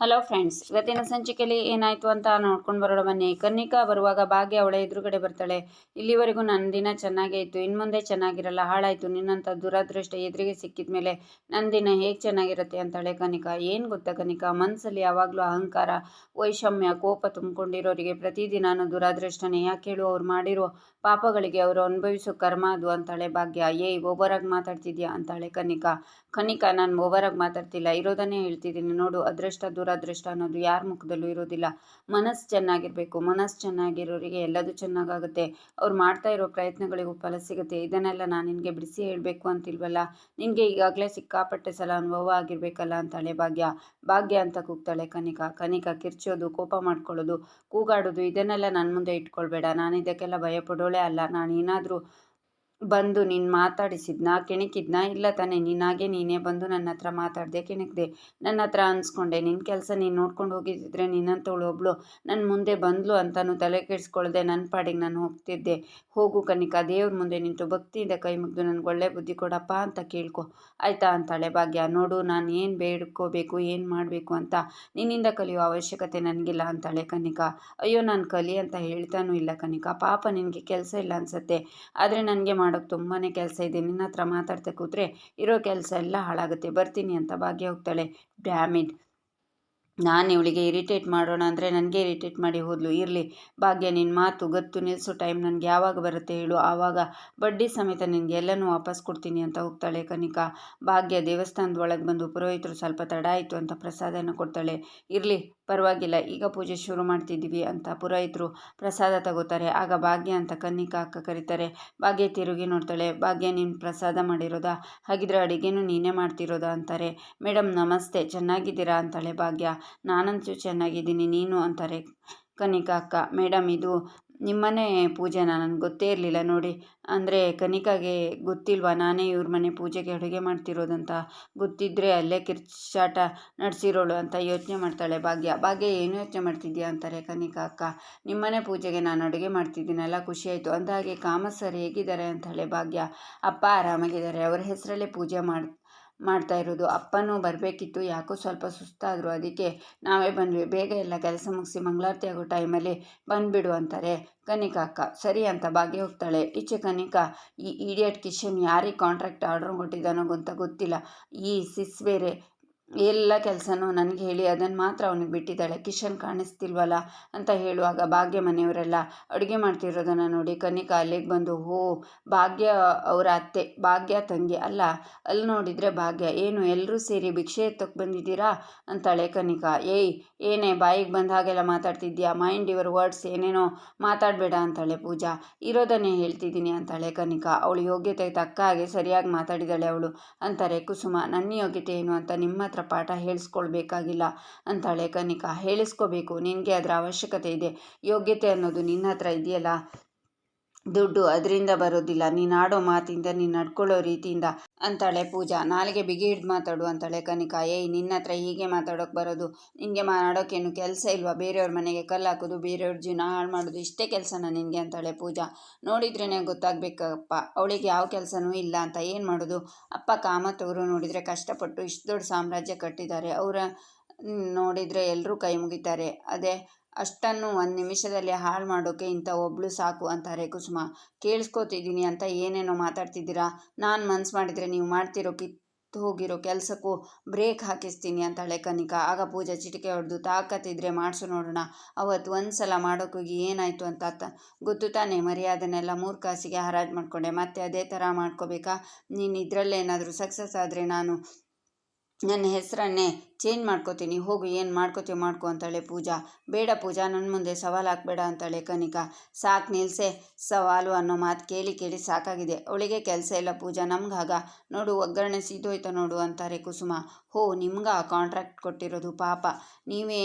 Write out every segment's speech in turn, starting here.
Hello friends ಇವತ್ತಿನ ಸಂಚಿಕೆಯಲ್ಲಿ ಏನಾಯಿತು ಅಂತ ನೋಡ್ಕೊಂಡು ಬರೋಣ ಬನ್ನಿ. ಕನ್ನಿಕಾ ಬರುವಾಗ ಭಾಗ್ಯ ಅವಳ ಎದುರುಗಡೆ ಬರ್ತಾಳೆ. ಇಲ್ಲಿವರೆಗೂ ನನ್ನ ದಿನ ಚೆನ್ನಾಗೇ ಇತ್ತು. ಇನ್ನು ಮುಂದೆ ಚೆನ್ನಾಗಿರಲ್ಲ, ಹಾಳಾಯಿತು. ನಿನ್ನಂಥ ದುರಾದೃಷ್ಟ ಎದುರಿಗೆ ಸಿಕ್ಕಿದ ಮೇಲೆ ನನ್ನ ದಿನ ಹೇಗೆ ಚೆನ್ನಾಗಿರುತ್ತೆ ಅಂತಾಳೆ ಕನಿಕಾ ಏನು ಗೊತ್ತಾ ಕನಿಕಾ ಮನಸ್ಸಲ್ಲಿ ಯಾವಾಗಲೂ ಅಹಂಕಾರ, ವೈಷಮ್ಯ, ಕೋಪ ತುಂಬಿಕೊಂಡಿರೋರಿಗೆ ಪ್ರತಿದಿನಾನು ದುರಾದೃಷ್ಟನೇ. ಯಾಕೆ ಹೇಳು? ಅವ್ರು ಮಾಡಿರೋ ಪಾಪಗಳಿಗೆ ಅವರು ಅನುಭವಿಸೋ ಕರ್ಮ ಅದು ಅಂತಾಳೆ ಭಾಗ್ಯ. ಏಯ್ ಒಬ್ಬರಾಗಿ ಮಾತಾಡ್ತಿದ್ಯಾ? ಅಂತಾಳೆ ಕನಿಕಾ ಕನಿಕಾ, ನಾನು ಓವರಾಗಿ ಮಾತಾಡ್ತಿಲ್ಲ. ಇರೋದನ್ನೇ ಹೇಳ್ತಿದ್ದೀನಿ. ನೋಡು, ಅದೃಷ್ಟ, ದುರಾದೃಷ್ಟ ಅನ್ನೋದು ಯಾರ ಮುಖದಲ್ಲೂ ಇರೋದಿಲ್ಲ. ಮನಸ್ಸು ಚೆನ್ನಾಗಿರಬೇಕು. ಮನಸ್ಸು ಚೆನ್ನಾಗಿರೋರಿಗೆ ಎಲ್ಲದೂ ಚೆನ್ನಾಗಾಗುತ್ತೆ. ಅವ್ರು ಮಾಡ್ತಾ ಇರೋ ಪ್ರಯತ್ನಗಳಿಗೂ ಫಲ ಸಿಗುತ್ತೆ. ಇದನ್ನೆಲ್ಲ ನಾನು ನಿನಗೆ ಬಿಡಿಸಿ ಹೇಳಬೇಕು ಅಂತಿಲ್ವಲ್ಲ? ನಿನಗೆ ಈಗಾಗಲೇ ಸಿಕ್ಕಾಪಟ್ಟೆ ಸಲ ಅನುಭವ ಆಗಿರಬೇಕಲ್ಲ ಅಂತಾಳೆ ಭಾಗ್ಯ. ಭಾಗ್ಯ ಅಂತ ಕೂಗ್ತಾಳೆ ಕನಿಕಾ. ಕನಿಕಾ ಕಿರ್ಚೋದು, ಕೋಪ ಮಾಡ್ಕೊಳ್ಳೋದು, ಕೂಗಾಡೋದು, ಇದನ್ನೆಲ್ಲ ನನ್ನ ಮುಂದೆ ಇಟ್ಕೊಳ್ಬೇಡ. ನಾನು ಇದಕ್ಕೆಲ್ಲ ಭಯಪಡೋಳೆ ಅಲ್ಲ. ನಾನು ಏನಾದರೂ ಬಂದು ನೀನು ಮಾತಾಡಿಸಿದ್ನಾ, ಕೆಣಕಿದ್ನಾ, ಇಲ್ಲ ತಾನೇ ನೀನಾಗೆ ನೀನೇ ಬಂದು ನನ್ನ ಹತ್ರ ಮಾತಾಡಿದೆ, ಕೆಣಕ್ದೆ. ನನ್ನ ಹತ್ರ ಅನ್ಸ್ಕೊಂಡೆ ನಿನ್ನ ಕೆಲಸ ನೀನು ನೋಡ್ಕೊಂಡು ಹೋಗಿದ್ದಿದ್ರೆ ನಿನ್ನಂಥವಳು ಒಬ್ಳು. ನನ್ನ ಮುಂದೆ ಬಂದ್ಲು ಅಂತಾನು ತಲೆ ಕೆಡಿಸ್ಕೊಳ್ದೆ ನನ್ನ ಪಾಡಿಗೆ ನಾನು ಹೋಗ್ತಿದ್ದೆ. ಹೋಗು ಕನಿಕ, ದೇವ್ರ ಮುಂದೆ ನಿಂತು ಭಕ್ತಿಯಿಂದ ಕೈ ಮುಗಿದು ನನಗೆ ಒಳ್ಳೆ ಬುದ್ಧಿ ಕೊಡಪ್ಪ ಅಂತ ಕೇಳ್ಕೊ. ಆಯಿತಾ ಅಂತಾಳೆ ಭಾಗ್ಯ. ನೋಡು, ನಾನು ಏನು ಬೇಡ್ಕೋಬೇಕು, ಏನು ಮಾಡಬೇಕು ಅಂತ. ನಿನ್ನಿಂದ ಕಲಿಯೋ ಅವಶ್ಯಕತೆ ನನಗಿಲ್ಲ ಅಂತಾಳೆ ಕನಿಕ. ಅಯ್ಯೋ, ನಾನು ಕಲಿ ಅಂತ ಹೇಳ್ತಾನೂ ಇಲ್ಲ ಕನಿಕ. ಪಾಪ ನಿನಗೆ ಕೆಲಸ ಇಲ್ಲ ಅನ್ಸುತ್ತೆ. ಆದರೆ ನನಗೆ ಮಾಡೋಕ್ಕೆ ತುಂಬಾ ಕೆಲಸ ಇದೆ. ನಿನ್ನ ಹತ್ರ ಮಾತಾಡ್ತಾ ಕೂತ್ರೆ ಇರೋ ಕೆಲಸ ಎಲ್ಲ ಹಾಳಾಗುತ್ತೆ. ಬರ್ತೀನಿ ಅಂತ ಭಾಗ್ಯ ಹೋಗ್ತಾಳೆ. ಡ್ಯಾಮಿಡ್ ನಾನು ಇವಳಿಗೆ ಇರಿಟೇಟ್ ಮಾಡೋಣ ಅಂದರೆ ನನಗೆ ಇರಿಟೇಟ್ ಮಾಡಿ ಹೋದ್ಲು. ಇರಲಿ. ಭಾಗ್ಯ ನಿನ್ನ ಮಾತು ಗತ್ತು. ನಿಲ್ಲಿಸೋ ಟೈಮ್ ನನಗೆ ಯಾವಾಗ ಬರುತ್ತೆ ಹೇಳು. ಆವಾಗ ಬಡ್ಡಿ ಸಮೇತ ನಿನಗೆ ಎಲ್ಲನೂ ವಾಪಸ್ ಕೊಡ್ತೀನಿ ಅಂತ ಹೋಗ್ತಾಳೆ ಕನಿಕಾ. ಭಾಗ್ಯ ದೇವಸ್ಥಾನದ ಒಳಗೆ ಬಂದು ಪುರೋಹಿತರು ಸ್ವಲ್ಪ ತಡ ಆಯಿತು ಅಂತ ಪ್ರಸಾದನ ಕೊಡ್ತಾಳೆ. ಇರಲಿ ಪರವಾಗಿಲ್ಲ, ಈಗ ಪೂಜೆ ಶುರು ಮಾಡ್ತಿದ್ದೀವಿ ಅಂತ ಪುರೋಹಿತರು ಪ್ರಸಾದ ತಗೋತಾರೆ. ಆಗ ಭಾಗ್ಯ ಅಂತ ಕನ್ನಿಕಾ ಅಕ್ಕ ಕರೀತಾರೆ. ಭಾಗ್ಯ ತಿರುಗಿ ನೋಡ್ತಾಳೆ, ಭಾಗ್ಯ ನೀನು ಪ್ರಸಾದ ಮಾಡಿರೋದಾ? ಹಾಗಿದ್ರೆ ಅಡುಗೆನೂ ನೀನೇ ಮಾಡ್ತಿರೋದಾ ಅಂತಾರೆ. ಮೇಡಮ್ ನಮಸ್ತೆ, ಚೆನ್ನಾಗಿದ್ದೀರಾ ಅಂತಾಳೆ ಭಾಗ್ಯ. ನಾನಂತೂ ಚೆನ್ನಾಗಿದ್ದೀನಿ, ನೀನು? ಅಂತಾರೆ ಕನಿಕಾ ಅಕ್ಕ. ಮೇಡಮ್ ಇದು ನಿಮ್ಮನೆ ಪೂಜೆನಾ? ನನಗೆ ಗೊತ್ತೇ ಇರಲಿಲ್ಲ. ನೋಡಿ, ಅಂದರೆ ಕನಿಕಾಗೆ ಗೊತ್ತಿಲ್ವಾ? ನಾನೇ ಇವ್ರ ಮನೆ ಪೂಜೆಗೆ ಅಡುಗೆ ಮಾಡ್ತಿರೋದಂತ. ಗೊತ್ತಿದ್ದರೆ ಅಲ್ಲೇ ಕಿರ್ಚಾಟ ನಡೆಸಿರೋಳು ಅಂತ ಯೋಚನೆ ಮಾಡ್ತಾಳೆ ಭಾಗ್ಯ. ಭಾಗ್ಯ, ಏನು ಯೋಚನೆ ಮಾಡ್ತಿದ್ಯಾ ಅಂತಾರೆ ಕನಿಕಾ ಅಕ್ಕ. ನಿಮ್ಮನೆ ಪೂಜೆಗೆ ನಾನು ಅಡುಗೆ ಮಾಡ್ತಿದ್ದೀನಲ್ಲ ಖುಷಿ ಅಂದಹಾಗೆ ಕಾಮ ಸರ್ ಹೇಗಿದ್ದಾರೆ ಅಂತಾಳೆ ಭಾಗ್ಯ. ಅಪ್ಪ ಆರಾಮಾಗಿದ್ದಾರೆ. ಅವರ ಹೆಸರಲ್ಲೇ ಪೂಜೆ ಮಾಡಿ ಮಾಡ್ತಾ ಇರೋದು. ಅಪ್ಪನೂ ಬರಬೇಕಿತ್ತು. ಯಾಕೋ ಸ್ವಲ್ಪ ಸುಸ್ತಾದರು. ಅದಕ್ಕೆ ನಾವೇ ಬಂದ್ವಿ. ಬೇಗ ಎಲ್ಲ ಕೆಲಸ ಮುಗಿಸಿ ಮಂಗಳಾರತಿ ಆಗೋ ಟೈಮಲ್ಲಿ ಬಂದುಬಿಡು ಅಂತಾರೆ ಕನಿಕಾ ಅಕ್ಕ. ಸರಿ ಅಂತ ಬಾಗಿ ಹೋಗ್ತಾಳೆ. ಈಚೆ ಕನಿಕಾ, ಈ ಇಡಿಯಟ್ ಕಿಶನ್ ಯಾರಿಗೆ ಕಾಂಟ್ರಾಕ್ಟ್ ಆರ್ಡ್ರ್ ಕೊಟ್ಟಿದ್ದಾನೋ ಅಂತ ಗೊತ್ತಿಲ್ಲ. ಈ ಸಿಸ್ ಬೇರೆ ಎಲ್ಲ ಕೆಲಸನೂ ನನಗೆ ಹೇಳಿ ಅದನ್ನು ಮಾತ್ರ ಅವನಿಗೆ ಬಿಟ್ಟಿದ್ದಾಳೆ. ಕಿಶನ್ ಕಾಣಿಸ್ತಿಲ್ವಲ್ಲ ಅಂತ ಹೇಳುವಾಗ ಭಾಗ್ಯ ಮನೆಯವರೆಲ್ಲ ಅಡುಗೆ ಮಾಡ್ತಿರೋದನ್ನು ನೋಡಿ ಕನಿಕ ಅಲ್ಲಿಗೆ ಬಂದು, ಹೋ, ಭಾಗ್ಯ ಅವರ ಅತ್ತೆ, ಭಾಗ್ಯ ತಂಗಿ ಅಲ್ಲ ಅಲ್ಲಿ ನೋಡಿದರೆ ಭಾಗ್ಯ, ಏನು ಎಲ್ಲರೂ ಸೇರಿ ಭಿಕ್ಷೆ ಎತ್ತಕ್ಕೆ ಬಂದಿದ್ದೀರಾ? ಅಂತಾಳೆ ಕನಿಕಾ. ಏಯ್, ಏನೇ, ಬಾಯಿಗೆ ಬಂದ ಹಾಗೆಲ್ಲ ಮಾತಾಡ್ತಿದ್ಯಾ? ಮೈಂಡ್ ಯುವರ್ ವರ್ಡ್ಸ್ ಏನೇನೋ ಮಾತಾಡಬೇಡ, ಅಂತಾಳೆ ಪೂಜಾ. ಇರೋದನ್ನೇ ಹೇಳ್ತಿದ್ದೀನಿ, ಅಂತಾಳೆ ಕನಿಕಾ. ಅವಳು ಯೋಗ್ಯತೆ ತಕ್ಕ ಹಾಗೆ ಸರಿಯಾಗಿ ಮಾತಾಡಿದಾಳೆ ಅವಳು, ಅಂತಾರೆ ಕುಸುಮ. ನನ್ನ ಯೋಗ್ಯತೆ ಏನು ಅಂತ ನಿಮ್ಮ ಹತ್ರ ಪಾಠ ಹೇಳಿಸ್ಕೊಳ್ಬೇಕಾಗಿಲ್ಲ. ಅಂತಾಳೆ ಕನಿಕಾ. ಹೇಳಿಸ್ಕೋಬೇಕು. ನಿನಗೆ ಅದರ ಅವಶ್ಯಕತೆ ಇದೆ. ಯೋಗ್ಯತೆ ಅನ್ನೋದು ನಿನ್ನ ಹತ್ರ ಇದೆಯಲ್ಲ? ದುಡ್ಡು ಅದರಿಂದ ಬರೋದಿಲ್ಲ. ನೀನು ಆಡೋ ಮಾತಿಂದ, ನೀನು ನಡ್ಕೊಳ್ಳೋ ರೀತಿಯಿಂದ. ಅಂತಾಳೆ ಪೂಜಾ. ನಾಲಿಗೆ ಬಿಗಿ ಹಿಡ್ದು ಮಾತಾಡು ಅಂತಾಳೆ ಕನಿಕಾ. ಏಯ್ ನಿನ್ನ ಹತ್ರ ಹೀಗೆ ಮಾತಾಡೋಕೆ ಬರೋದು? ನಿನಗೆ ಮಾಡೋಕ್ಕೇನು ಕೆಲಸ ಇಲ್ವಾ? ಬೇರೆಯವ್ರ ಮನೆಗೆ ಕಲ್ಲು ಹಾಕೋದು ಬೇರೆಯವ್ರ ಜೀವನ ಹಾಳು ಮಾಡೋದು ಇಷ್ಟೇ ಕೆಲಸನ ನಿನಗೆ? ಅಂತಾಳೆ ಪೂಜಾ. ನೋಡಿದ್ರೇ ಗೊತ್ತಾಗಬೇಕಪ್ಪ. ಅವಳಿಗೆ ಯಾವ ಕೆಲಸನೂ ಇಲ್ಲ ಅಂತ ಏನು ಮಾಡೋದು? ಅಪ್ಪ ಕಾಮತ್ ಅವರು ನೋಡಿದರೆ ಕಷ್ಟಪಟ್ಟು ಇಷ್ಟು ದೊಡ್ಡ ಸಾಮ್ರಾಜ್ಯ ಕಟ್ಟಿದ್ದಾರೆ. ಅವರ ನೋಡಿದರೆ ಎಲ್ಲರೂ ಕೈ ಮುಗಿತಾರೆ. ಅದೇ ಅಷ್ಟನ್ನು ಒಂದು ನಿಮಿಷದಲ್ಲಿ ಹಾಳು ಮಾಡೋಕೆ ಇಂಥ ಒಬ್ಳು ಸಾಕು ಅಂತಾರೆ ಕುಸುಮ. ಕೇಳಿಸ್ಕೊತಿದ್ದೀನಿ ಅಂತ ಏನೇನೋ ಮಾತಾಡ್ತಿದ್ದೀರಾ? ನಾನು ಮನ್ಸು ಮಾಡಿದರೆ ನೀವು ಮಾಡ್ತಿರೋ ಕಿತ್ತು ಹೋಗಿರೋ ಕೆಲಸಕ್ಕೂ ಬ್ರೇಕ್ ಹಾಕಿಸ್ತೀನಿ ಅಂತಾಳೆ ಕನಿಕಾ. ಆಗ ಪೂಜಾ ಚಿಟಿಕೆ ಹೊಡೆದು ತಾಕತ್ತಿದ್ರೆ ಮಾಡಿಸು ನೋಡೋಣ. ಅವತ್ತು ಒಂದು ಸಲ ಮಾಡೋಕ್ಕೋಗಿ ಏನಾಯಿತು ಅಂತ ತ ಗೊತ್ತು ತಾನೇ? ಮರ್ಯಾದನೆಲ್ಲ ಮೂರು ಕಾಸಿಗೆ ಹರಾಜು ಮಾಡಿಕೊಂಡೆ. ಮತ್ತೆ ಅದೇ ಥರ ಮಾಡ್ಕೋಬೇಕಾ? ನೀನು ಇದರಲ್ಲೇನಾದರೂ ಸಕ್ಸಸ್ ಆದರೆ ನಾನು ನನ್ನ ಹೆಸರನ್ನೇ ಚೇಂಜ್ ಮಾಡ್ಕೋತೀನಿ. ಹೋಗು, ಏನು ಮಾಡ್ಕೋತೀವಿ ಮಾಡ್ಕೊ ಅಂತಾಳೆ ಪೂಜಾ. ಬೇಡ ಪೂಜಾ ನನ್ನ ಮುಂದೆ ಸವಾಲು ಹಾಕ್ಬೇಡ ಅಂತಾಳೆ ಕನಿಕಾ. ಸಾಕು ನಿಲ್ಸೆ, ಸವಾಲು ಅನ್ನೋ ಮಾತು ಕೇಳಿ ಕೇಳಿ ಸಾಕಾಗಿದೆ. ಅವಳಿಗೆ ಕೆಲಸ ಇಲ್ಲ ಪೂಜಾ ನಮ್ಗಾಗ ನೋಡು, ಒಗ್ಗರಣೆ ಸೀದೋಯ್ತ ನೋಡು ಅಂತಾರೆ ಕುಸುಮ. ಹೋ, ನಿಮ್ಗ ಕಾಂಟ್ರಾಕ್ಟ್ ಕೊಟ್ಟಿರೋದು ಪಾಪ. ನೀವೇ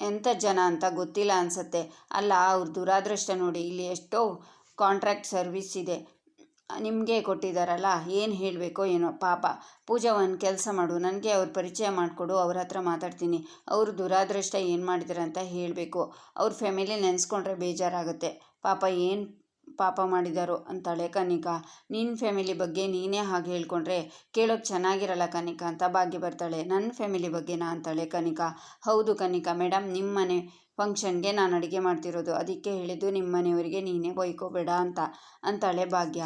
ಎಂಥ ಜನ ಅಂತ ಗೊತ್ತಿಲ್ಲ ಅನಿಸತ್ತೆ. ಅಲ್ಲ, ಅವ್ರ ದುರಾದೃಷ್ಟ ನೋಡಿ, ಇಲ್ಲಿ ಎಷ್ಟೋ ಕಾಂಟ್ರಾಕ್ಟ್ ಸರ್ವಿಸ್ ಇದೆ. ನಿಮಗೆ ಕೊಟ್ಟಿದ್ದಾರಲ್ಲ, ಏನು ಹೇಳಬೇಕೋ ಏನೋ, ಪಾಪ. ಪೂಜಾ ಒಂದು ಕೆಲಸ ಮಾಡು, ನನಗೆ ಅವ್ರ ಪರಿಚಯ ಮಾಡಿಕೊಡು, ಅವ್ರ ಹತ್ರ ಮಾತಾಡ್ತೀನಿ. ಅವರು ದುರಾದೃಷ್ಟ ಏನು ಮಾಡಿದಾರೆ ಅಂತ ಹೇಳಬೇಕು. ಅವ್ರ ಫ್ಯಾಮಿಲಿ ನೆನೆಸ್ಕೊಂಡ್ರೆ ಬೇಜಾರಾಗುತ್ತೆ. ಪಾಪ, ಏನು ಪಾಪ ಮಾಡಿದರು. ಅಂತಾಳೆ ಕನಿಕಾ. ನಿನ್ನ ಫ್ಯಾಮಿಲಿ ಬಗ್ಗೆ ನೀನೇ ಹಾಗೆ ಹೇಳ್ಕೊಂಡ್ರೆ ಕೇಳೋಕೆ ಚೆನ್ನಾಗಿರಲ್ಲ ಕನಿಕಾ ಅಂತ ಭಾಗ್ಯ ಬರ್ತಾಳೆ. ನನ್ನ ಫ್ಯಾಮಿಲಿ ಬಗ್ಗೆನಾ? ಅಂತಾಳೆ ಕನಿಕಾ. ಹೌದು ಕನಿಕಾ ಮೇಡಮ್ ನಿಮ್ಮ ಮನೆ ಫಂಕ್ಷನ್ಗೆ ನಾನು ಅಡುಗೆ ಮಾಡ್ತಿರೋದು. ಅದಕ್ಕೆ ಹೇಳಿದ್ದು ನಿಮ್ಮ ಮನೆಯವರಿಗೆ ನೀನೇ ಬೈಕೋಬೇಡ ಅಂತ, ಅಂತಾಳೆ ಭಾಗ್ಯ.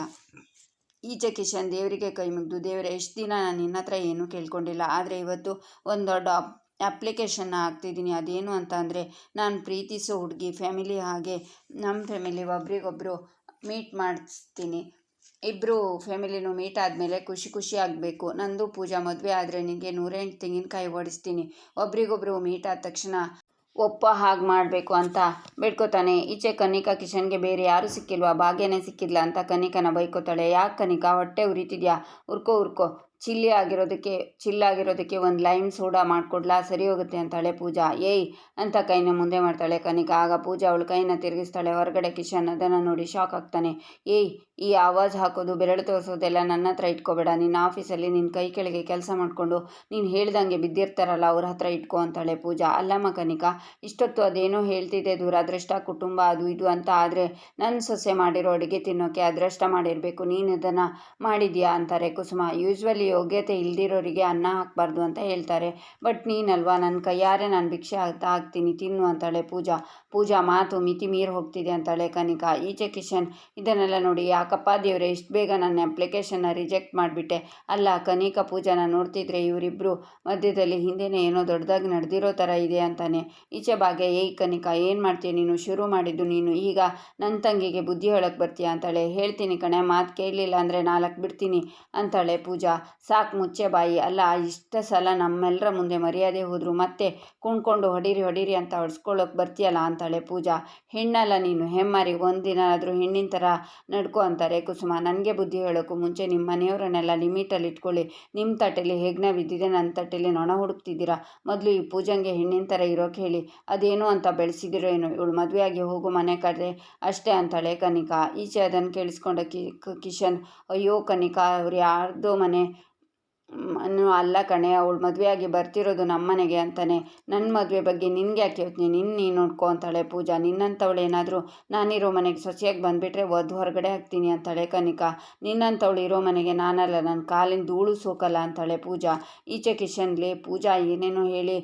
ಈಚೆ ಕಿಶನ್ ದೇವರಿಗೆ ಕೈ ಮುಗಿದು, ದೇವರೇ, ಎಷ್ಟು ದಿನ ನಾನು ನಿನ್ನ ಹತ್ರ ಏನೂ ಕೇಳ್ಕೊಂಡಿಲ್ಲ. ಆದರೆ ಇವತ್ತು ಒಂದು ದೊಡ್ಡ ಅಪ್ಲಿಕೇಶನ್ನ ಹಾಕ್ತಿದ್ದೀನಿ. ಅದೇನು ಅಂತ ಅಂದರೆ, ನಾನು ಪ್ರೀತಿಸೋ ಹುಡುಗಿ ಫ್ಯಾಮಿಲಿ ಹಾಗೆ ನಮ್ಮ ಫ್ಯಾಮಿಲಿ ಒಬ್ರಿಗೊಬ್ಬರು ಮೀಟ್ ಮಾಡಿಸ್ತೀನಿ. ಇಬ್ಬರು ಫ್ಯಾಮಿಲಿನೂ ಮೀಟ್ ಆದಮೇಲೆ ಖುಷಿ ಖುಷಿ ಆಗಬೇಕು. ನಂದು ಪೂಜಾ ಮದುವೆ ಆದರೆ ನಿನಗೆ ನೂರೆಂಟು ತೆಂಗಿನಕಾಯಿ ಓಡಿಸ್ತೀನಿ ಒಬ್ರಿಗೊಬ್ಬರು ಮೀಟ್ ಆದ ತಕ್ಷಣ ಒಪ್ಪ ಹಾಗೆ ಮಾಡಬೇಕು ಅಂತ ಬೇಡ್ಕೋತಾನೆ. ಈಚೆ ಕನಿಕಾ ಕಿಶನ್ಗೆ ಬೇರೆ ಯಾರೂ ಸಿಕ್ಕಿಲ್ವಾ? ಭಾಗ್ಯನೇ ಸಿಕ್ಕಿಲ್ಲ ಅಂತ ಕನಿಕನ ಬೈಕೋತಾಳೆ. ಯಾಕೆ ಕನಿಕಾ? ಹೊಟ್ಟೆ ಉರಿತಿದ್ಯಾ? ಉರ್ಕೋ ಉರ್ಕೋ. ಚಿಲ್ಲಿ ಆಗಿರೋದಕ್ಕೆ ಚಿಲ್ಲಾಗಿರೋದಕ್ಕೆ ಒಂದು ಲೈಮ್ ಸೋಡಾ ಮಾಡಿಕೊಡ್ಲಾ, ಸರಿ ಹೋಗುತ್ತೆ ಅಂತಾಳೆ ಪೂಜಾ. ಏಯ್! ಅಂತ ಕೈನ ಮುಂದೆ ಮಾಡ್ತಾಳೆ ಕನಿಕ. ಆಗ ಪೂಜಾ ಅವಳು ಕೈನ ತಿರುಗಿಸ್ತಾಳೆ. ಹೊರಗಡೆ ಕಿಶನ್ ಅದನ್ನು ನೋಡಿ ಶಾಕ್ ಆಗ್ತಾನೆ. ಏಯ್! ಈ ಆವಾಜ್ ಹಾಕೋದು, ಬೆರಳು ತೋರಿಸೋದೆಲ್ಲ ನನ್ನ ಹತ್ರ ಇಟ್ಕೋಬೇಡ. ನಿನ್ನ ಆಫೀಸಲ್ಲಿ ನಿನ್ನ ಕೈ ಕೆಳಗೆ ಕೆಲಸ ಮಾಡಿಕೊಂಡು ನೀನು ಹೇಳ್ದಂಗೆ ಬಿದ್ದಿರ್ತಾರಲ್ಲ ಅವ್ರ ಹತ್ರ ಇಟ್ಕೋ ಅಂತಾಳೆ ಪೂಜಾ. ಅಲ್ಲಮ್ಮ ಕನಿಕ, ಇಷ್ಟೊತ್ತು ಅದೇನೋ ಹೇಳ್ತಿದ್ದೆ ದುರಾದೃಷ್ಟ, ಕುಟುಂಬ ಅದು ಇದು ಅಂತ. ಆದರೆ ನನ್ನ ಸೊಸೆ ಮಾಡಿರೋ ಅಡುಗೆ ತಿನ್ನೋಕೆ ಅದೃಷ್ಟ ಮಾಡಿರಬೇಕು. ನೀನು ಅದನ್ನು ಮಾಡಿದ್ಯಾ? ಅಂತಾರೆ ಕುಸುಮ. ಯೂಶ್ವಲಿ ಯೋಗ್ಯತೆ ಇಲ್ದಿರೋರಿಗೆ ಅನ್ನ ಹಾಕಬಾರ್ದು ಅಂತ ಹೇಳ್ತಾರೆ. ಬಟ್ ನೀನಲ್ವಾ? ನನ್ನ ಕೈಯಾರೆ ನಾನು ಭಿಕ್ಷೆ ಆಗ್ತಾ ಹಾಕ್ತೀನಿ, ತಿನ್ನು ಅಂತಾಳೆ ಪೂಜಾ. ಪೂಜಾ, ಮಾತು ಮಿತಿ ಮೀರಿ ಹೋಗ್ತಿದೆ ಅಂತಾಳೆ ಕನಿಕಾ. ಈಚೆ ಕಿಶನ್, ಇದನ್ನೆಲ್ಲ ನೋಡಿ ಯಾಕಪ್ಪ ದೇವ್ರೆ, ಇಷ್ಟು ಬೇಗ ನನ್ನ ಅಪ್ಲಿಕೇಶನ್ನ ರಿಜೆಕ್ಟ್ ಮಾಡಿಬಿಟ್ಟೆ. ಅಲ್ಲ, ಕನಿಕಾ, ಪೂಜಾನ ನೋಡ್ತಿದ್ರೆ ಇವರಿಬ್ಬರು ಮಧ್ಯದಲ್ಲಿ ಹಿಂದೆನೇ ಏನೋ ದೊಡ್ಡದಾಗಿ ನಡೆದಿರೋ ಥರ ಇದೆ ಅಂತಾನೆ. ಈಚೆ ಭಾಗ್ಯ, ಏಯ್ ಕನಿಕಾ, ಏನು ಮಾಡ್ತೀಯ ನೀನು? ಶುರು ಮಾಡಿದ್ದು ನೀನು. ಈಗ ನನ್ನ ತಂಗಿಗೆ ಬುದ್ಧಿ ಹೇಳಕ್ಕೆ ಬರ್ತೀಯ ಅಂತಾಳೆ. ಹೇಳ್ತೀನಿ ಕಣೆ, ಮಾತು ಕೇಳಲಿಲ್ಲ ಅಂದರೆ ನಾಲ್ಕು ಬಿಡ್ತೀನಿ ಅಂತಾಳೆ ಪೂಜಾ. ಸಾಕು ಮುಚ್ಚೆ ಬಾಯಿ. ಅಲ್ಲ, ಇಷ್ಟ ಸಲ ನಮ್ಮೆಲ್ಲರ ಮುಂದೆ ಮರ್ಯಾದೆ ಹೋದರು, ಮತ್ತೆ ಕುಣ್ಕೊಂಡು ಹೊಡೀರಿ ಹೊಡೀರಿ ಅಂತ ಹೊಡ್ಸ್ಕೊಳ್ಳೋಕೆ ಬರ್ತೀಯಲ್ಲ ಅಂತಾಳೆ ಪೂಜಾ. ಹೆಣ್ಣಲ್ಲ ನೀನು, ಹೆಮ್ಮಾರಿ ಒಂದಿನ ಆದರೂ ಹೆಣ್ಣಿನ ಥರ ನಡ್ಕೊ ಅಂತಾರೆ ಕುಸುಮ. ನನಗೆ ಬುದ್ಧಿ ಹೇಳೋಕ್ಕೂ ಮುಂಚೆ ನಿಮ್ಮ ಮನೆಯವರನ್ನೆಲ್ಲ ಲಿಮಿಟಲ್ಲಿ ಇಟ್ಕೊಳ್ಳಿ. ನಿಮ್ಮ ತಟ್ಟೆಲಿ ಹೆಗ್ನ ಬಿದ್ದಿದೆ ನನ್ನ ತಟ್ಟೆಲಿ ನೊಣ ಹುಡುಕ್ತಿದ್ದೀರಾ? ಮೊದಲು ಈ ಪೂಜಂಗೆ ಹೆಣ್ಣಿನ ಥರ ಇರೋಕೆ ಹೇಳಿ. ಅದೇನು ಅಂತ ಬೆಳೆಸಿದಿರೋ ಏನು? ಇವಳು ಮದುವೆಯಾಗಿ ಹೋಗು ಮನೆ ಕಡೆ ಅಷ್ಟೇ ಅಂತಾಳೆ ಕನಿಕಾ. ಈಚೆ ಅದನ್ನು ಕೇಳಿಸ್ಕೊಂಡ ಕಿ, ಕಿಶನ್, ಅಯ್ಯೋ ಕನಿಕಾ, ಅವ್ರು ಯಾರ್ದೋ ಮನೆ ಅಲ್ಲ ಕಣೆ, ಅವಳು ಮದುವೆಯಾಗಿ ಬರ್ತಿರೋದು ನಮ್ಮ ಮನೆಗೆ ಅಂತಾನೆ. ನನ್ನ ಮದುವೆ ಬಗ್ಗೆ ನಿನ್ಗೆ ಯಾಕೆ ಯೋಚನೆ? ನಿನ್ನ ನೀನು ನೋಡ್ಕೊ ಅಂತಾಳೆ ಪೂಜಾ. ನಿನ್ನಂಥವಳು ಏನಾದರೂ, ನಾನಿರೋ ಮನೆಗೆ ಸೊಸೆಯಾಗಿ ಬಂದುಬಿಟ್ರೆ ಒದ್ದು ಹೊರಗಡೆ ಹಾಕ್ತೀನಿ ಅಂತಾಳೆ ಕನಿಕಾ. ನಿನ್ನಂಥವಳು ಇರೋ ಮನೆಗೆ ನಾನಲ್ಲ ನನ್ನ ಕಾಲಿನ ಧೂಳು ಸೋಕಲ್ಲ ಅಂತಾಳೆ ಪೂಜಾ. ಈಚೆ ಕಿಶನ್ಲಿ, ಪೂಜಾ ಏನೇನೋ ಹೇಳಿ,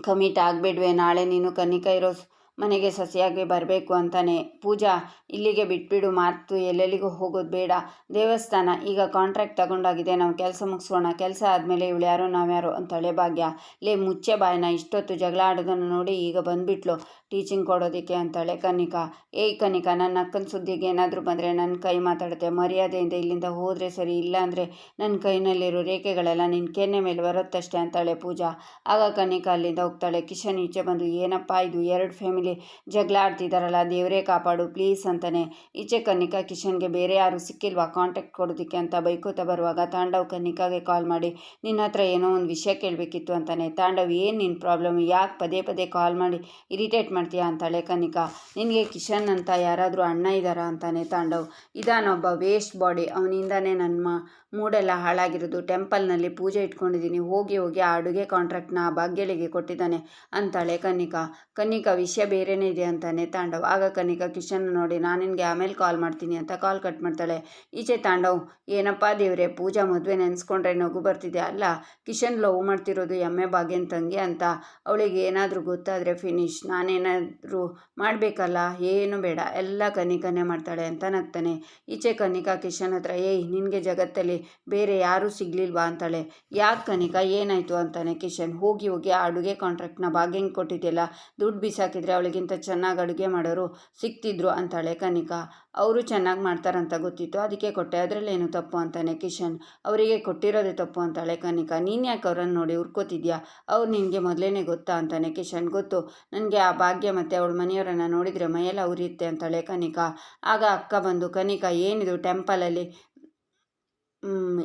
ಕಮಿಟ್ ಆಗಬೇಡ್ವೆ, ನಾಳೆ ನೀನು ಕನಿಕಾ ಇರೋ ಮನೆಗೆ ಸಸಿಯಾಗಿ ಬರಬೇಕು ಅಂತಾನೆ. ಪೂಜಾ, ಇಲ್ಲಿಗೆ ಬಿಟ್ಬಿಡು, ಮಾತು ಎಲ್ಲೆಲ್ಲಿಗೂ ಹೋಗೋದು ಬೇಡ. ದೇವಸ್ಥಾನ, ಈಗ ಕಾಂಟ್ರಾಕ್ಟ್ ತಗೊಂಡಾಗಿದೆ, ನಾವು ಕೆಲಸ ಮುಗಿಸೋಣ ಕೆಲಸ ಆದಮೇಲೆ ಇವಳು ಯಾರೋ, ನಾವ್ಯಾರೋ ಅಂತಾಳೆ ಭಾಗ್ಯ. ಲೇ, ಮುಚ್ಚೆ ಬಾಯನ ಇಷ್ಟೊತ್ತು ಜಗಳ ಆಡೋದನ್ನು ನೋಡಿ ಈಗ ಬಂದುಬಿಟ್ಲು. ಟೀಚಿಂಗ್ ಕೊಡೋದಕ್ಕೆ ಅಂತಾಳೆ ಕನಿಕಾ ಏಯ್ ಕನಿಕಾ ನನ್ನ ಅಕ್ಕನ ಸುದ್ದಿಗೆ ಏನಾದರೂ ಬಂದರೆ ನನ್ನ ಕೈ ಮಾತಾಡುತ್ತೆ. ಮರ್ಯಾದೆಯಿಂದ ಇಲ್ಲಿಂದ ಹೋದರೆ ಸರಿ, ಇಲ್ಲ ಅಂದರೆ ನನ್ನ ಕೈನಲ್ಲಿರೋ ರೇಖೆಗಳೆಲ್ಲ ನಿನ್ನ ಕೆನ್ನೆ ಮೇಲೆ ಬರುತ್ತಷ್ಟೇ ಅಂತಾಳೆ ಪೂಜಾ. ಆಗ ಕನಿಕಾ ಅಲ್ಲಿಂದ ಹೋಗ್ತಾಳೆ. ಕಿಶನ್ ಈಚೆ ಬಂದು, ಏನಪ್ಪ ಇದು, ಎರಡು ಫ್ಯಾಮಿಲಿ ಜಗಳ ಆಡ್ತಿದ್ದಾರಲ್ಲ ದೇವರೇ ಕಾಪಾಡು ಪ್ಲೀಸ್ ಅಂತಾನೆ. ಈಚೆ ಕನ್ನಿಕಾ ಕಿಶನ್ಗೆ ಬೇರೆ ಯಾರು ಸಿಕ್ಕಿಲ್ವಾ? ಕಾಂಟ್ಯಾಕ್ಟ್ ಕೊಡೋದಕ್ಕೆ ಅಂತ ಬೈಕೋತ ಬರುವಾಗ ತಾಂಡವ್ ಕನ್ನಿಕಾಗೆ ಕಾಲ್ ಮಾಡಿ, ನಿನ್ನ ಹತ್ರ ಏನೋ ಒಂದು ವಿಷಯ ಕೇಳಬೇಕಿತ್ತು ಅಂತಾನೆ. ತಾಂಡವ್, ಏನು ನಿನ್ನ ಪ್ರಾಬ್ಲಮ್ ಯಾಕೆ ಪದೇ ಪದೇ ಕಾಲ್ ಮಾಡಿ ಇರಿಟೇಟ್ ಮಾಡ್ತೀಯಾ? ಅಂತಾಳೆ ಕನಿಕಾ ನಿನಗೆ ಕಿಶನ್ ಅಂತ ಯಾರಾದರೂ ಅಣ್ಣ ಇದ್ದಾರಾ ಅಂತಾನೆ ತಾಂಡವ್. ಇದಾನೊಬ್ಬ ವೇಸ್ಟ್ ಬಾಡಿ ಅವನಿಂದಾನೇ ನನ್ನ ಮೂಡೆಲ್ಲ ಹಾಳಾಗಿರೋದು. ಟೆಂಪಲ್ನಲ್ಲಿ ಪೂಜೆ ಇಟ್ಕೊಂಡಿದ್ದೀನಿ ಹೋಗಿ ಹೋಗಿ ಆ ಅಡುಗೆ ಕಾಂಟ್ರಾಕ್ಟ್ನ ಆ ಭಾಗ್ಯಳಿಗೆ ಕೊಟ್ಟಿದ್ದಾನೆ ಅಂತಾಳೆ ಕನ್ನಿಕಾ. ಕನ್ನಿಕಾ ವಿಷಯ ಬೇರೆನೇ ಇದೆ ಅಂತಾನೆ ತಾಂಡವ್. ಆಗ ಕನಿಕಾ ಕಿಶನ್ ನೋಡಿ, ನಾನು ನಿನಗೆ ಆಮೇಲೆ ಕಾಲ್ ಮಾಡ್ತೀನಿ ಅಂತ ಕಾಲ್ ಕಟ್ ಮಾಡ್ತಾಳೆ. ಈಚೆ ತಾಂಡವ್, ಏನಪ್ಪ ದೇವ್ರೆ, ಪೂಜಾ ಮದುವೆ ನೆನೆಸ್ಕೊಂಡ್ರೆ ನಗು ಬರ್ತಿದೆ. ಅಲ್ಲ ಕಿಶನ್ ಲವ್ ಮಾಡ್ತಿರೋದು ಎಮ್ಮೆ ಭಾಗ್ಯನ ತಂಗಿ ಅಂತ. ಅವಳಿಗೆ ಏನಾದರೂ ಗೊತ್ತಾದರೆ ಫಿನಿಶ್ ನಾನೇನಾದರೂ ಮಾಡಬೇಕಲ್ಲ? ಏನು ಬೇಡ. ಎಲ್ಲ ಕನಿಕನೇ ಮಾಡ್ತಾಳೆ ಅಂತ ನಗ್ತಾನೆ. ಈಚೆ ಕನಿಕಾ ಕಿಶನ್ ಹತ್ರ, ಏಯ್, ನಿನಗೆ ಜಗತ್ತಲ್ಲಿ ಬೇರೆ ಯಾರೂ ಸಿಗ್ಲಿಲ್ವಾ? ಅಂತಾಳೆ. ಯಾಕೆ ಕನಿಕಾ? ಏನಾಯಿತು? ಅಂತಾನೆ ಕಿಶನ್ ಹೋಗಿ ಹೋಗಿ ಆ ಅಡುಗೆ ಕಾಂಟ್ರಾಕ್ಟ್ನ ಭಾಗ್ಯಂಗೆ ಕೊಟ್ಟಿದ್ದೆಲ್ಲ ದುಡ್ಡು ಬಿಸಾಕಿದ್ರೆ ಅವಳಿಗಿಂತ ಚೆನ್ನಾಗಿ ಅಡುಗೆ ಮಾಡೋರು ಸಿಕ್ತಿದ್ರು ಅಂತಾಳೆ ಕನಿಕಾ. ಅವರು ಚೆನ್ನಾಗಿ ಮಾಡ್ತಾರಂತ ಗೊತ್ತಿತ್ತು. ಅದಕ್ಕೆ ಕೊಟ್ಟೆ. ಅದರಲ್ಲೇನು ತಪ್ಪು ಅಂತಾನೆ ಕಿಶನ್. ಅವರಿಗೆ ಕೊಟ್ಟಿರೋದೇ ತಪ್ಪು ಅಂತಾಳೆ ಕನಿಕಾ. ನೀನು ಯಾಕೆ ಅವ್ರನ್ನ ನೋಡಿ ಹುರ್ಕೋತಿದ್ಯಾ ಅವ್ರು ನಿನಗೆ ಮೊದಲೇ ಗೊತ್ತಾ ಅಂತಾನೆ ಕಿಶನ್. ಗೊತ್ತು. ನನಗೆ ಆ ಭಾಗ್ಯ ಮತ್ತು ಅವಳ ಮನೆಯವರನ್ನು ನೋಡಿದರೆ ಮೈಯೆಲ್ಲ ಉರಿಯುತ್ತೆ ಅಂತಾಳೆ ಕನಿಕಾ. ಆಗ ಅಕ್ಕ ಬಂದು, ಕನಿಕಾ, ಏನಿದು ಟೆಂಪಲಲ್ಲಿ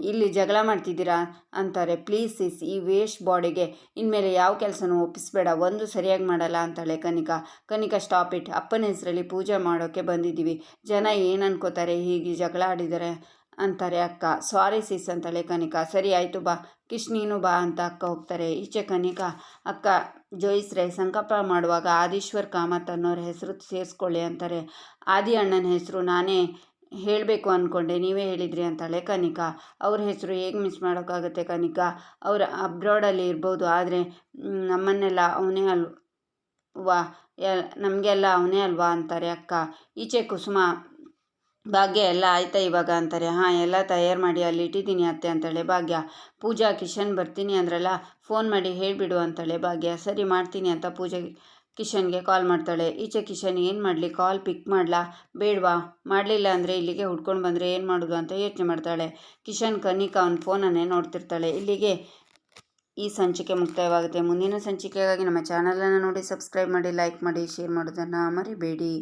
ಇಲ್ಲಿ ಜಗಳ ಮಾಡ್ತಿದ್ದೀರಾ? ಅಂತಾರೆ. ಪ್ಲೀಸ್ ಸಿಸ್, ಈ ವೇಸ್ಟ್ ಬಾಡಿಗೆ. ಇನ್ಮೇಲೆ ಯಾವ ಕೆಲಸನೂ ಒಪ್ಪಿಸ್ಬೇಡ. ಒಂದು ಸರಿಯಾಗಿ ಮಾಡಲ್ಲ, ಅಂತಾಳೆ ಕನಿಕಾ. ಕನಿಕಾ ಸ್ಟಾಪ್ ಇಟ್ ಅಪ್ಪನ ಹೆಸರಲ್ಲಿ ಪೂಜೆ ಮಾಡೋಕ್ಕೆ ಬಂದಿದ್ದೀವಿ. ಜನ ಏನು ಅನ್ಕೋತಾರೆ? ಹೀಗೆ ಜಗಳ ಆಡಿದ್ದಾರೆ ಅಂತಾರೆ ಅಕ್ಕ. ಸಾರಿ ಸಿಸ್, ಅಂತಾಳೆ ಕನಿಕಾ. ಸರಿ, ಆಯಿತು, ಬಾ. ಕಿಶ್, ನೀನು ಬಾ, ಅಂತ ಅಕ್ಕ ಹೋಗ್ತಾರೆ. ಈಚೆ ಕನಿಕಾ, ಅಕ್ಕ, ಜೋಯಿಸ್ರೆ, ಸಂಕಲ್ಪ ಮಾಡುವಾಗ ಆದೀಶ್ವರ್ ಕಾಮತ್ ಅನ್ನೋರ ಹೆಸರು ಸೇರಿಸ್ಕೊಳ್ಳಿ, ಅಂತಾರೆ. ಆದಿ ಅಣ್ಣನ ಹೆಸರು ನಾನೇ ಹೇಳಬೇಕು ಅಂದ್ಕೊಂಡೆ ನೀವೇ ಹೇಳಿದ್ರಿ ಅಂತಾಳೆ ಕನಿಕಾ. ಅವ್ರ ಹೆಸರು ಹೇಗೆ ಮಿಸ್ ಮಾಡೋಕ್ಕಾಗುತ್ತೆ ಕನಿಕಾ? ಅವ್ರ ಅಬ್ರಾಡಲ್ಲಿ ಇರ್ಬೋದು, ಆದರೆ ನಮ್ಮನ್ನೆಲ್ಲ ಅವನೇ ಅಲ್ವಾ? ನಮಗೆಲ್ಲ ಅವನೇ ಅಲ್ವಾ ಅಂತಾರೆ ಅಕ್ಕ. ಈಚೆ ಕುಸುಮ ಭಾಗ್ಯ ಎಲ್ಲ ಆಯ್ತಾ ಇವಾಗ ಅಂತಾರೆ. ಹಾಂ, ಎಲ್ಲ ತಯಾರು ಮಾಡಿ ಅಲ್ಲಿ ಇಟ್ಟಿದ್ದೀನಿ ಅತ್ತೆ ಅಂತಾಳೆ ಭಾಗ್ಯ. ಪೂಜಾ, ಕಿಶನ್ ಬರ್ತೀನಿ ಅಂದ್ರಲ್ಲ ಫೋನ್ ಮಾಡಿ ಹೇಳಿಬಿಡು ಅಂತಾಳೆ ಭಾಗ್ಯ. ಸರಿ, ಮಾಡ್ತೀನಿ ಅಂತ ಪೂಜೆ ಕಿಶನ್ಗೆ ಕಾಲ್ ಮಾಡ್ತಾಳೆ. ಈಚೆ ಕಿಶನ್, ಏನು ಮಾಡಲಿ? ಕಾಲ್ ಪಿಕ್ ಮಾಡಲಾ? ಬೇಡವಾ? ಮಾಡಲಿಲ್ಲ ಅಂದರೆ ಇಲ್ಲಿಗೆ ಹುಡ್ಕೊಂಡು ಬಂದರೆ ಏನು ಮಾಡೋದು? ಅಂತ ಯೋಚನೆ ಮಾಡ್ತಾಳೆ. ಕಿಶನ್ ಕನಿಕಾ ಅವನ ಫೋನನ್ನೇ ನೋಡ್ತಿರ್ತಾಳೆ. ಇಲ್ಲಿಗೆ ಈ ಸಂಚಿಕೆ ಮುಕ್ತಾಯವಾಗುತ್ತೆ. ಮುಂದಿನ ಸಂಚಿಕೆಗಾಗಿ ನಮ್ಮ ಚಾನಲನ್ನು ನೋಡಿ, ಸಬ್ಸ್ಕ್ರೈಬ್ ಮಾಡಿ, ಲೈಕ್ ಮಾಡಿ, ಶೇರ್ ಮಾಡೋದನ್ನು ಮರಿಬೇಡಿ.